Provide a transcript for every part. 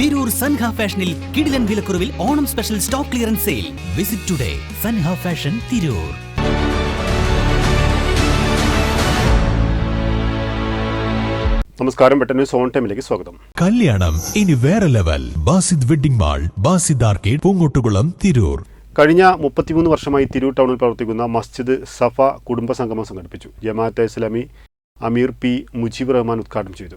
തിരൂർ സൻഹ ഫാഷനിൽ കിടിലൻ വിലക്കുറവിൽ Onam special stock clearance sale. Visit today Sanha fashion Tirur. നമസ്കാരം പെട്ടെന്ന് സോൺ ടൈമിലേക്ക് സ്വാഗതം. കല്യാണം ഇനി വേറെ level. Basid wedding mall Basid arcade Poongottukulam Tirur. കഴിഞ്ഞ മുപ്പത്തിമൂന്ന് വർഷമായി തിരൂർ ടൗണിൽ പ്രവർത്തിക്കുന്ന മസ്ജിദ് സഫ കുടുംബ സംഗമം സംഘടിപ്പിച്ചു. ജമാഅത്തെ ഇസ്ലാമി അമീർ പി മുജീബ് റഹ്മാൻ ഉദ്ഘാടനം ചെയ്തു.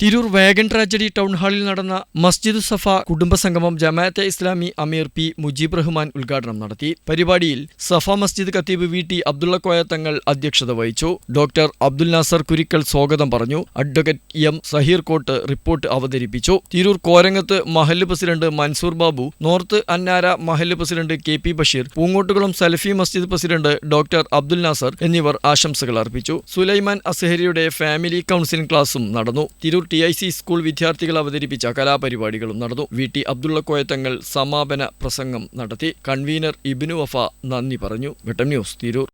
തിരൂർ വേഗൻ ട്രാജഡി ടൗൺ ഹാളിൽ നടന്ന മസ്ജിദ് സഫ കുടുംബസംഗമം ജമാഅത്തെ ഇസ്ലാമി അമീർ പി മുജീബ് റഹ്മാൻ ഉദ്ഘാടനം നടത്തി. പരിപാടിയിൽ സഫ മസ്ജിദ് ഖത്തീബ് വി ടി അബ്ദുള്ള കോയ തങ്ങൾ അധ്യക്ഷത വഹിച്ചു. ഡോക്ടർ അബ്ദുൽ നാസർ കുരിക്കൽ സ്വാഗതം പറഞ്ഞു. Advocate M Saheer Kott report അവതരിപ്പിച്ചു. തിരൂർ കോരങ്ങത്ത് മഹല്ല് പ്രസിഡന്റ് മൻസൂർ ബാബു നോർത്ത് അന്നാര മഹല്ല് president K P Basheer Poongottukulam സലഫി മസ്ജിദ് പ്രസിഡന്റ് ഡോക്ടർ അബ്ദുൽ നാസർ എന്നിവർ ആശംസകൾ അർപ്പിച്ചു. സുലൈമാൻ അസഹരിയുടെ ഫാമിലി കൗൺസിലിംഗ് ക്ലാസും നടന്നു. Tirur T I C school വിദ്യാർത്ഥികൾ അവതരിപ്പിച്ച കലാപരിപാടികളും നടന്നു. വി ടി അബ്ദുള്ള കോയത്തങ്ങൾ സമാപന പ്രസംഗം നടത്തി. കൺവീനർ ഇബിനു വഫ നന്ദി പറഞ്ഞു. വെട്ടം ന്യൂസ് തിരൂർ.